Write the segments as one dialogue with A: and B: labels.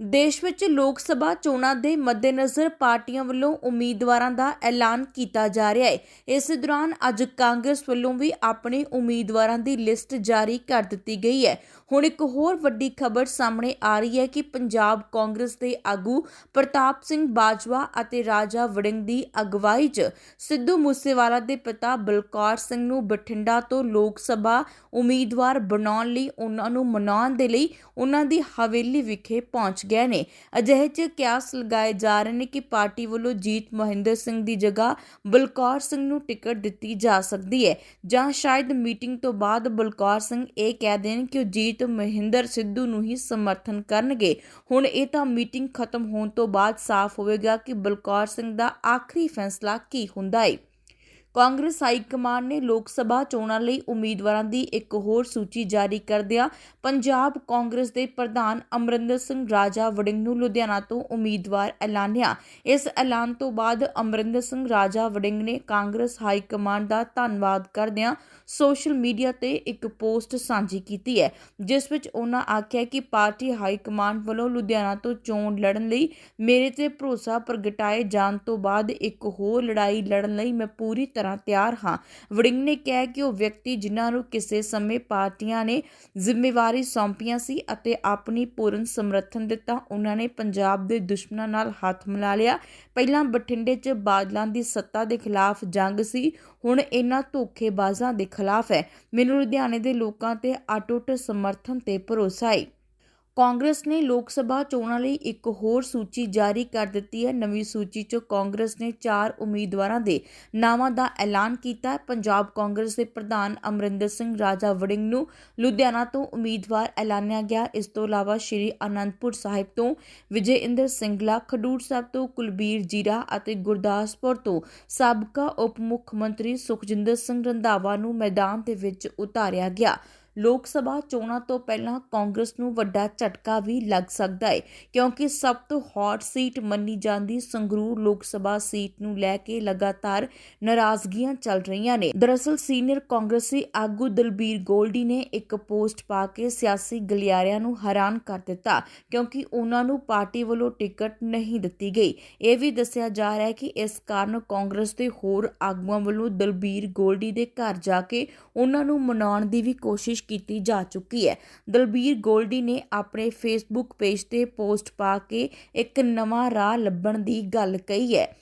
A: ਦੇਸ਼ ਵਿੱਚ ਲੋਕ ਸਭਾ ਚੋਣਾਂ ਦੇ ਮੱਦੇਨਜ਼ਰ ਪਾਰਟੀਆਂ ਵੱਲੋਂ ਉਮੀਦਵਾਰਾਂ ਦਾ ਐਲਾਨ ਕੀਤਾ ਜਾ ਰਿਹਾ ਹੈ। ਇਸ ਦੌਰਾਨ ਅੱਜ ਕਾਂਗਰਸ ਵੱਲੋਂ ਵੀ ਆਪਣੇ ਉਮੀਦਵਾਰਾਂ ਦੀ ਲਿਸਟ ਜਾਰੀ ਕਰ ਦਿੱਤੀ ਗਈ ਹੈ। ਹੁਣ ਇੱਕ ਹੋਰ ਵੱਡੀ ਖਬਰ ਸਾਹਮਣੇ ਆ ਰਹੀ ਹੈ ਕਿ ਪੰਜਾਬ ਕਾਂਗਰਸ ਦੇ ਆਗੂ ਪ੍ਰਤਾਪ ਸਿੰਘ ਬਾਜਵਾ ਅਤੇ ਰਾਜਾ ਵੜਿੰਗ ਦੀ ਅਗਵਾਈ 'ਚ ਸਿੱਧੂ ਮੂਸੇਵਾਲਾ ਦੇ ਪਿਤਾ ਬਲਕੌਰ ਸਿੰਘ ਨੂੰ ਬਠਿੰਡਾ ਤੋਂ ਲੋਕ ਸਭਾ ਉਮੀਦਵਾਰ ਬਣਾਉਣ ਲਈ ਉਹਨਾਂ ਨੂੰ ਮਨਾਉਣ ਦੇ ਲਈ ਉਹਨਾਂ ਦੀ ਹਵੇਲੀ ਵਿਖੇ ਪਹੁੰਚ ਗਏ ਨੇ। ਅਜਿਹੇ 'ਚ ਕਿਆਸ ਲਗਾਏ ਜਾ ਰਹੇ ਨੇ ਕਿ ਪਾਰਟੀ ਵੱਲੋਂ ਜੀਤ ਮਹਿੰਦਰ ਸਿੰਘ ਦੀ ਜਗ੍ਹਾ ਬਲਕੌਰ ਸਿੰਘ ਨੂੰ ਟਿਕਟ ਦਿੱਤੀ ਜਾ ਸਕਦੀ ਹੈ। ਜਾਂ ਸ਼ਾਇਦ ਮੀਟਿੰਗ ਤੋਂ ਬਾਅਦ ਬਲਕੌਰ ਸਿੰਘ ਇਹ ਕਹਿ ਦੇਣ ਕਿ ਉਹ ਜੀਤ ਮਹਿੰਦਰ ਸਿੱਧੂ ਨੂੰ ਹੀ ਸਮਰਥਨ ਕਰਨਗੇ। ਹੁਣ ਇਹ ਤਾਂ ਮੀਟਿੰਗ ਖਤਮ ਹੋਣ ਤੋਂ ਬਾਅਦ ਸਾਫ਼ ਹੋਵੇਗਾ ਕਿ ਬਲਕੌਰ ਸਿੰਘ ਦਾ ਆਖਰੀ ਫੈਸਲਾ ਕੀ ਹੁੰਦਾ ਹੈ ਕਾਂਗਰਸ ਹਾਈ ਕਮਾਂਡ ਨੇ ਲੋਕ ਸਭਾ ਚੋਣਾਂ ਲਈ ਉਮੀਦਵਾਰਾਂ ਦੀ ਇੱਕ ਹੋਰ ਸੂਚੀ ਜਾਰੀ ਕਰਦਿਆਂ ਪੰਜਾਬ ਕਾਂਗਰਸ ਦੇ ਪ੍ਰਧਾਨ ਅਮਰਿੰਦਰ ਸਿੰਘ ਰਾਜਾ ਵੜਿੰਗ ਨੂੰ ਲੁਧਿਆਣਾ ਤੋਂ ਉਮੀਦਵਾਰ ਐਲਾਨਿਆ। ਇਸ ਐਲਾਨ ਤੋਂ ਬਾਅਦ ਅਮਰਿੰਦਰ ਸਿੰਘ ਰਾਜਾ ਵੜਿੰਗ ਨੇ ਕਾਂਗਰਸ ਹਾਈ ਕਮਾਂਡ ਦਾ ਧੰਨਵਾਦ ਕਰਦਿਆਂ ਸੋਸ਼ਲ ਮੀਡੀਆ ਤੇ ਇੱਕ ਪੋਸਟ ਸਾਂਝੀ ਕੀਤੀ ਹੈ, ਜਿਸ ਵਿੱਚ ਉਹਨਾਂ ਆਖਿਆ ਕਿ ਪਾਰਟੀ ਹਾਈ ਕਮਾਂਡ ਵੱਲੋਂ ਲੁਧਿਆਣਾ ਤੋਂ ਚੋਣ ਲੜਨ ਲਈ ਮੇਰੇ ਤੇ ਭਰੋਸਾ ਪ੍ਰਗਟਾਏ ਜਾਣ ਤੋਂ ਬਾਅਦ ਇੱਕ ਹੋਰ ਲੜਾਈ ਲੜਨ ਲਈ ਮੈਂ ਪੂਰੀ ਤਰ੍ਹਾਂ ਤਿਆਰ ਹਾਂ। ਵੜਿੰਗ ਨੇ ਕਿਹਾ ਕਿ ਉਹ ਵਿਅਕਤੀ ਜਿਨ੍ਹਾਂ ਨੂੰ ਕਿਸੇ ਸਮੇਂ ਪਾਰਟੀਆਂ ਨੇ ਜ਼ਿੰਮੇਵਾਰੀ ਸੌਂਪੀਆਂ ਸੀ ਅਤੇ ਆਪਣੀ ਪੂਰਨ ਸਮਰਥਨ ਦਿੱਤਾ, ਉਹਨਾਂ ਨੇ ਪੰਜਾਬ ਦੇ ਦੁਸ਼ਮਣਾਂ ਨਾਲ ਹੱਥ ਮਿਲਾ ਲਿਆ। ਪਹਿਲਾਂ ਬਠਿੰਡੇ 'ਚ ਬਾਦਲਾਂ ਦੀ ਸੱਤਾ ਦੇ ਖਿਲਾਫ ਜੰਗ ਸੀ, ਹੁਣ ਇਹਨਾਂ ਧੋਖੇਬਾਜ਼ਾਂ ਦੇ ਖਿਲਾਫ ਹੈ। ਮੈਨੂੰ ਲੁਧਿਆਣੇ ਦੇ ਲੋਕਾਂ ਤੇ ਅਟੁੱਟ ਸਮਰਥਨ ਤੇ ਭਰੋਸਾ ਹੈ ਕਾਂਗਰਸ ਨੇ ਲੋਕ ਸਭਾ ਚੋਣਾਂ ਲਈ ਇੱਕ ਹੋਰ ਸੂਚੀ ਜਾਰੀ ਕਰ ਦਿੱਤੀ ਹੈ। ਨਵੀਂ ਸੂਚੀ 'ਚ ਕਾਂਗਰਸ ਨੇ ਚਾਰ ਉਮੀਦਵਾਰਾਂ ਦੇ ਨਾਵਾਂ ਦਾ ਐਲਾਨ ਕੀਤਾ। ਹੈ ਪੰਜਾਬ ਕਾਂਗਰਸ ਦੇ ਪ੍ਰਧਾਨ ਅਮਰਿੰਦਰ ਸਿੰਘ ਰਾਜਾ ਵੜਿੰਗ ਨੂੰ ਲੁਧਿਆਣਾ ਤੋਂ ਉਮੀਦਵਾਰ ਐਲਾਨਿਆ ਗਿਆ। ਇਸ ਤੋਂ ਇਲਾਵਾ ਸ਼੍ਰੀ ਅਨੰਦਪੁਰ ਸਾਹਿਬ ਤੋਂ ਵਿਜੇ ਇੰਦਰ ਸਿੰਗਲਾ, ਖਡੂਰ ਸਾਹਿਬ ਤੋਂ ਕੁਲਬੀਰ ਜੀਰਾ ਅਤੇ ਗੁਰਦਾਸਪੁਰ ਤੋਂ ਸਾਬਕਾ ਉਪ ਮੁੱਖ ਮੰਤਰੀ ਸੁਖਜਿੰਦਰ ਸਿੰਘ ਰੰਧਾਵਾ ਨੂੰ ਮੈਦਾਨ ਦੇ ਵਿੱਚ ਉਤਾਰਿਆ ਗਿਆ। ਲੋਕ ਸਭਾ ਚੋਣਾਂ ਤੋਂ ਪਹਿਲਾਂ ਕਾਂਗਰਸ ਨੂੰ ਵੱਡਾ ਝਟਕਾ ਵੀ ਲੱਗ ਸਕਦਾ ਹੈ, ਕਿਉਂਕਿ ਸਭ ਤੋਂ ਹੌਟ ਸੀਟ ਮੰਨੀ ਜਾਂਦੀ ਸੰਗਰੂਰ ਲੋਕ ਸਭਾ ਸੀਟ ਨੂੰ ਲੈ ਕੇ ਲਗਾਤਾਰ ਨਾਰਾਜ਼ਗੀਆਂ ਚੱਲ ਰਹੀਆਂ ਨੇ। ਦਰਅਸਲ ਸੀਨੀਅਰ ਕਾਂਗਰਸੀ ਆਗੂ ਦਲਬੀਰ ਗੋਲਡੀ ਨੇ ਇੱਕ ਪੋਸਟ ਪਾ ਕੇ ਸਿਆਸੀ ਗਲਿਆਰਿਆਂ ਨੂੰ ਹੈਰਾਨ ਕਰ ਦਿੱਤਾ, ਕਿਉਂਕਿ ਉਹਨਾਂ ਨੂੰ ਪਾਰਟੀ ਵੱਲੋਂ ਟਿਕਟ ਨਹੀਂ ਦਿੱਤੀ ਗਈ। ਇਹ ਵੀ ਦੱਸਿਆ ਜਾ ਰਿਹਾ ਹੈ ਕਿ ਇਸ ਕਾਰਨ ਕਾਂਗਰਸ ਦੇ ਹੋਰ ਆਗੂਆਂ ਵੱਲੋਂ ਦਲਬੀਰ ਗੋਲਡੀ ਦੇ ਘਰ ਜਾ ਕੇ ਉਹਨਾਂ ਨੂੰ ਮਨਾਉਣ ਦੀ ਵੀ ਕੋਸ਼ਿਸ਼ ਕੀਤੀ ਜਾ ਚੁੱਕੀ ਹੈ। ਦਲਬੀਰ ਗੋਲਡੀ ਨੇ ਆਪਣੇ ਫੇਸਬੁੱਕ ਪੇਜ ਤੇ ਪੋਸਟ ਪਾ ਕੇ ਇੱਕ ਨਵਾਂ ਰਾਹ ਲੱਭਣ ਦੀ ਗੱਲ ਕਹੀ ਹੈ।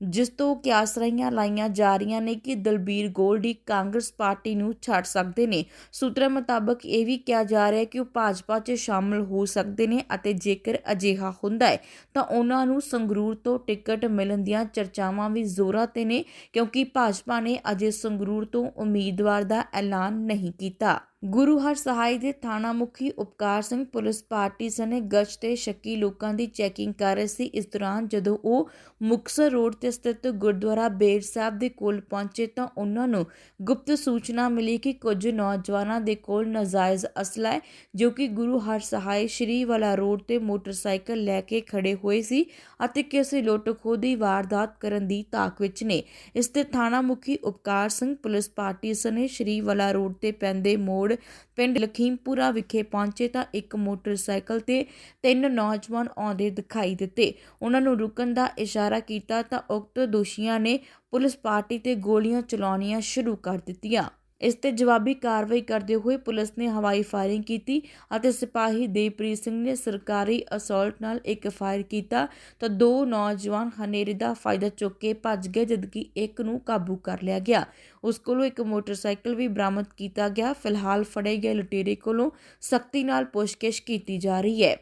A: ਜਿਸ ਤੋਂ ਕਿਆਸਰਾਈਆਂ ਲਾਈਆਂ ਜਾ ਰਹੀਆਂ ਨੇ ਕਿ ਦਲਬੀਰ ਗੋਲਡੀ ਕਾਂਗਰਸ ਪਾਰਟੀ ਨੂੰ ਛੱਡ ਸਕਦੇ ਨੇ। ਸੂਤਰਾਂ ਮੁਤਾਬਕ ਇਹ ਵੀ ਕਿਹਾ ਜਾ ਰਿਹਾ ਹੈ ਕਿ ਉਹ ਭਾਜਪਾ 'ਚ ਸ਼ਾਮਲ ਹੋ ਸਕਦੇ ਨੇ ਅਤੇ ਜੇਕਰ ਅਜਿਹਾ ਹੁੰਦਾ ਹੈ, ਤਾਂ ਉਹਨਾਂ ਨੂੰ ਸੰਗਰੂਰ ਤੋਂ ਟਿਕਟ ਮਿਲਣ ਦੀਆਂ ਚਰਚਾਵਾਂ ਵੀ ਜ਼ੋਰਾਂ ਤੇ ਨੇ, ਕਿਉਂਕਿ ਭਾਜਪਾ ਨੇ ਅਜੇ ਸੰਗਰੂਰ ਤੋਂ ਉਮੀਦਵਾਰ ਦਾ ਐਲਾਨ ਨਹੀਂ ਕੀਤਾ। ਗੁਰੂ ਹਰ ਸਹਾਈ ਦੇ ਥਾਣਾ ਮੁਖੀ ਉਪਕਾਰ ਸਿੰਘ ਪੁਲਿਸ ਪਾਰਟੀ ਸਨੇ ਗਸ਼ਤ ਤੇ ਸ਼ੱਕੀ ਲੋਕਾਂ ਦੀ ਚੈਕਿੰਗ ਕਰ ਰਹੇ ਸੀ। ਇਸ ਦੌਰਾਨ ਜਦੋਂ ਉਹ ਮੁਕਸਰ ਰੋਡ ਤੇ ਸਥਿਤ ਗੁਰਦੁਆਰਾ ਬੇਰ ਸਾਹਿਬ ਦੇ ਕੋਲ ਪਹੁੰਚੇ ਤਾਂ ਉਹਨਾਂ ਨੂੰ ਗੁਪਤ ਸੂਚਨਾ ਮਿਲੀ ਕਿ ਕੁਝ ਨੌਜਵਾਨਾਂ ਦੇ ਕੋਲ ਨਾਜਾਇਜ਼ ਅਸਲਾ ਹੈ, ਜੋ ਕਿ ਗੁਰੂ ਹਰ ਸਹਾਈ ਸ਼੍ਰੀ ਵਾਲਾ ਰੋਡ ਤੇ ਮੋਟਰਸਾਈਕਲ ਲੈ ਕੇ ਖੜੇ ਹੋਏ ਸੀ ਅਤੇ ਕਿਸੇ ਲੁੱਟ ਖੋਹ ਦੀ ਵਾਰਦਾਤ ਕਰਨ ਦੀ ਤਾਕ ਵਿੱਚ ਨੇ। ਇਸ ਤੇ ਥਾਣਾ ਮੁਖੀ ਉਪਕਾਰ ਸਿੰਘ ਪੁਲਿਸ ਪਾਰਟੀ ਸਨੇ ਸ਼੍ਰੀ ਵਾਲਾ ਰੋਡ ਤੇ ਪੈਂਦੇ ਮੋੜ ਪਿੰਡ ਲਖੀਮਪੁਰਾ ਵਿਖੇ ਪਹੁੰਚੇ ਤਾਂ ਇੱਕ ਮੋਟਰਸਾਈਕਲ ਤੇ ਤਿੰਨ ਨੌਜਵਾਨ ਆਉਂਦੇ ਦਿਖਾਈ ਦਿੱਤੇ। ਉਹਨਾਂ ਨੂੰ ਰੁਕਣ ਦਾ ਇਸ਼ਾਰਾ ਕੀਤਾ ਤਾਂ ਉਕਤ ਦੋਸ਼ੀਆਂ ਨੇ ਪੁਲਿਸ ਪਾਰਟੀ ਤੇ ਗੋਲੀਆਂ ਚਲਾਉਣੀਆਂ ਸ਼ੁਰੂ ਕਰ ਦਿੱਤੀਆਂ। ਇਸ ਤੇ ਜਵਾਬੀ ਕਾਰਵਾਈ ਕਰਦੇ ਹੋਏ ਪੁਲਿਸ ਨੇ ਹਵਾਈ ਫਾਇਰਿੰਗ ਕੀਤੀ ਅਤੇ ਸਿਪਾਹੀ ਦੇਵਪ੍ਰੀਤ ਸਿੰਘ ਨੇ ਸਰਕਾਰੀ ਅਸੌਲਟ ਨਾਲ ਇੱਕ ਫਾਇਰ ਕੀਤਾ ਤਾਂ ਦੋ ਨੌਜਵਾਨ ਹਨੇਰੇ ਦਾ ਫਾਇਦਾ ਚੁੱਕ ਕੇ ਭੱਜ ਗਏ ਜਦਕਿ ਇੱਕ ਨੂੰ ਕਾਬੂ ਕਰ ਲਿਆ ਗਿਆ। ਉਸ ਕੋਲੋਂ ਇੱਕ ਮੋਟਰਸਾਈਕਲ ਵੀ ਬਰਾਮਦ ਕੀਤਾ ਗਿਆ। ਫਿਲਹਾਲ ਫੜੇ ਗਏ ਲੁਟੇਰੇ ਕੋਲੋਂ ਸਖਤੀ ਨਾਲ ਪੁੱਛਗਿੱਛ ਕੀਤੀ ਜਾ ਰਹੀ ਹੈ।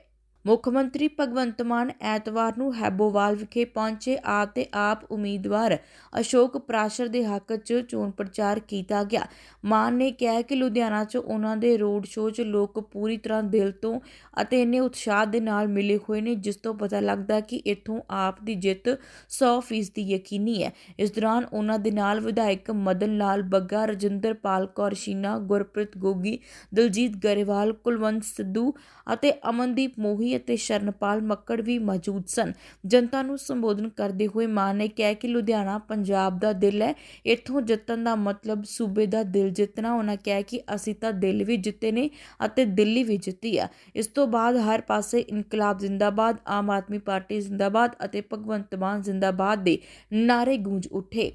A: ਮੁੱਖ ਮੰਤਰੀ ਭਗਵੰਤ ਮਾਨ ਐਤਵਾਰ ਨੂੰ ਹੈਬੋਵਾਲ ਵਿਖੇ ਪਹੁੰਚੇ। ਆਪ ਤੇ ਆਪ ਉਮੀਦਵਾਰ ਅਸ਼ੋਕ ਪ੍ਰਾਸ਼ਰ ਦੇ ਹੱਕ 'ਚ ਚੋਣ ਪ੍ਰਚਾਰ ਕੀਤਾ ਗਿਆ। ਮਾਨ ਨੇ ਕਿਹਾ ਕਿ ਲੁਧਿਆਣਾ 'ਚ ਉਹਨਾਂ ਦੇ ਰੋਡ ਸ਼ੋਅ 'ਚ ਲੋਕ ਪੂਰੀ ਤਰ੍ਹਾਂ ਦਿਲ ਤੋਂ ਅਤੇ ਇੰਨੇ ਉਤਸ਼ਾਹ ਦੇ ਨਾਲ ਮਿਲੇ ਹੋਏ ਨੇ, ਜਿਸ ਤੋਂ ਪਤਾ ਲੱਗਦਾ ਕਿ ਇੱਥੋਂ ਆਪ ਦੀ ਜਿੱਤ 100% ਯਕੀਨੀ ਹੈ। ਇਸ ਦੌਰਾਨ ਉਹਨਾਂ ਦੇ ਨਾਲ ਵਿਧਾਇਕ ਮਦਨ ਲਾਲ ਬੱਗਾ, ਰਜਿੰਦਰ ਪਾਲ ਕੌਰ ਸ਼ੀਨਾ, ਗੁਰਪ੍ਰੀਤ ਗੋਗੀ, ਦਲਜੀਤ ਗਰੇਵਾਲ, ਕੁਲਵੰਤ ਸਿੱਧੂ ਅਤੇ ਅਮਨਦੀਪ ਮੋਹੀ ਚੰਨੀ ਅਤੇ ਸ਼ਰਨਪਾਲ ਮੱਕੜ ਵੀ ਮੌਜੂਦ ਸਨ। ਜਨਤਾ ਨੂੰ ਸੰਬੋਧਨ ਕਰਦੇ ਹੋਏ ਮਾਨ ਨੇ ਕਿਹਾ ਕਿ ਲੁਧਿਆਣਾ ਪੰਜਾਬ ਦਾ ਦਿਲ ਹੈ। ਇੱਥੋਂ ਜਿੱਤਣ ਦਾ ਮਤਲਬ ਸੂਬੇ ਦਾ ਦਿਲ ਜਿੱਤਣਾ ਉਹਨਾਂ ਕਿਹਾ ਕਿ ਅਸੀਂ ਤਾਂ ਦਿਲ ਵੀ ਜਿੱਤੇ ਨੇ ਅਤੇ ਦਿੱਲੀ ਵੀ ਜਿੱਤੀ ਆ। ਇਸ ਤੋਂ ਬਾਅਦ ਹਰ ਪਾਸੇ ਇਨਕਲਾਬ ਜ਼ਿੰਦਾਬਾਦ, ਆਮ ਆਦਮੀ ਪਾਰਟੀ ਜ਼ਿੰਦਾਬਾਦ ਅਤੇ ਭਗਵੰਤ ਮਾਨ ਜ਼ਿੰਦਾਬਾਦ ਦੇ ਨਾਰੇ ਗੂੰਜ ਉੱਠੇ।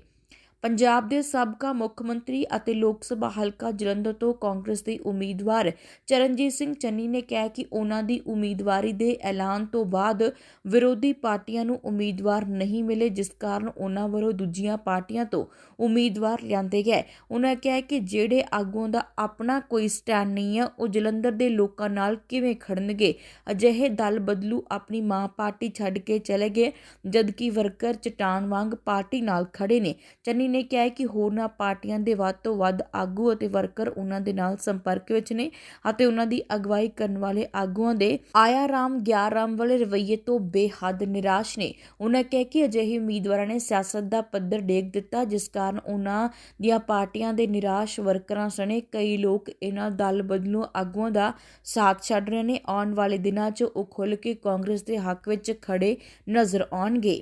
A: ਪੰਜਾਬ ਦੇ ਸਾਬਕਾ ਮੁੱਖ ਮੰਤਰੀ ਅਤੇ ਲੋਕ ਸਭਾ ਹਲਕਾ ਜਲੰਧਰ ਤੋਂ ਕਾਂਗਰਸ ਦੇ ਉਮੀਦਵਾਰ ਚਰਨਜੀਤ ਸਿੰਘ ਚੰਨੀ ਨੇ ਕਿਹਾ ਕਿ ਉਹਨਾਂ ਦੀ ਉਮੀਦਵਾਰੀ ਦੇ ਐਲਾਨ ਤੋਂ ਬਾਅਦ ਵਿਰੋਧੀ ਪਾਰਟੀਆਂ ਨੂੰ ਉਮੀਦਵਾਰ ਨਹੀਂ ਮਿਲੇ, ਜਿਸ ਕਾਰਨ ਉਹਨਾਂ ਵੱਲੋਂ ਦੂਜੀਆਂ ਪਾਰਟੀਆਂ ਤੋਂ ਉਮੀਦਵਾਰ ਲਿਆਂਦੇ ਗਏ। ਉਹਨਾਂ ਕਿਹਾ ਕਿ ਜਿਹੜੇ ਆਗੂਆਂ ਦਾ ਆਪਣਾ ਕੋਈ ਸਟੈਂਡ ਨਹੀਂ ਹੈ ਉਹ ਜਲੰਧਰ ਦੇ ਲੋਕਾਂ ਨਾਲ ਕਿਵੇਂ ਖੜਨਗੇ? ਅਜਿਹੇ ਦਲ ਬਦਲੂ ਆਪਣੀ ਮਾਂ ਪਾਰਟੀ ਛੱਡ ਕੇ ਚਲੇ ਗਏ, ਜਦਕਿ ਵਰਕਰ ਚਟਾਨ ਵਾਂਗ ਪਾਰਟੀ ਨਾਲ ਖੜੇ ਨੇ। ਚੰਨੀ ਨੇ ਕਿਹਾ ਹੈ ਕਿ ਹੋਰਨਾਂ ਪਾਰਟੀਆਂ ਦੇ ਵੱਧ ਤੋਂ ਵੱਧ ਆਗੂ ਅਤੇ ਵਰਕਰ ਉਹਨਾਂ ਦੇ ਨਾਲ ਸੰਪਰਕ ਵਿੱਚ ਨੇ ਅਤੇ ਉਹਨਾਂ ਦੀ ਅਗਵਾਈ ਕਰਨ ਵਾਲੇ ਆਗੂਆਂ ਦੇ ਆਇਆ ਰਾਮ ਗਿਆਰ ਰਾਮ ਵਾਲੇ ਰਵੱਈਏ ਤੋਂ ਬੇਹੱਦ ਨਿਰਾਸ਼ ਨੇ। ਉਹਨਾਂ ਕਿਹਾ ਕਿ ਅਜਿਹੇ ਉਮੀਦਵਾਰਾਂ ਨੇ ਸਿਆਸਤ ਦਾ ਪੱਧਰ ਡੇਗ ਦਿੱਤਾ, ਜਿਸ ਕਾਰਨ ਉਹਨਾਂ ਦੀਆਂ ਪਾਰਟੀਆਂ ਦੇ ਨਿਰਾਸ਼ ਵਰਕਰਾਂ ਸਣੇ ਕਈ ਲੋਕ ਇਹਨਾਂ ਦਲ ਬਦਲੂ ਆਗੂਆਂ ਦਾ ਸਾਥ ਛੱਡ ਰਹੇ ਨੇ। ਆਉਣ ਵਾਲੇ ਦਿਨਾਂ 'ਚ ਉਹ ਖੁੱਲ ਕੇ ਕਾਂਗਰਸ ਦੇ ਹੱਕ ਵਿੱਚ ਖੜੇ ਨਜ਼ਰ ਆਉਣਗੇ।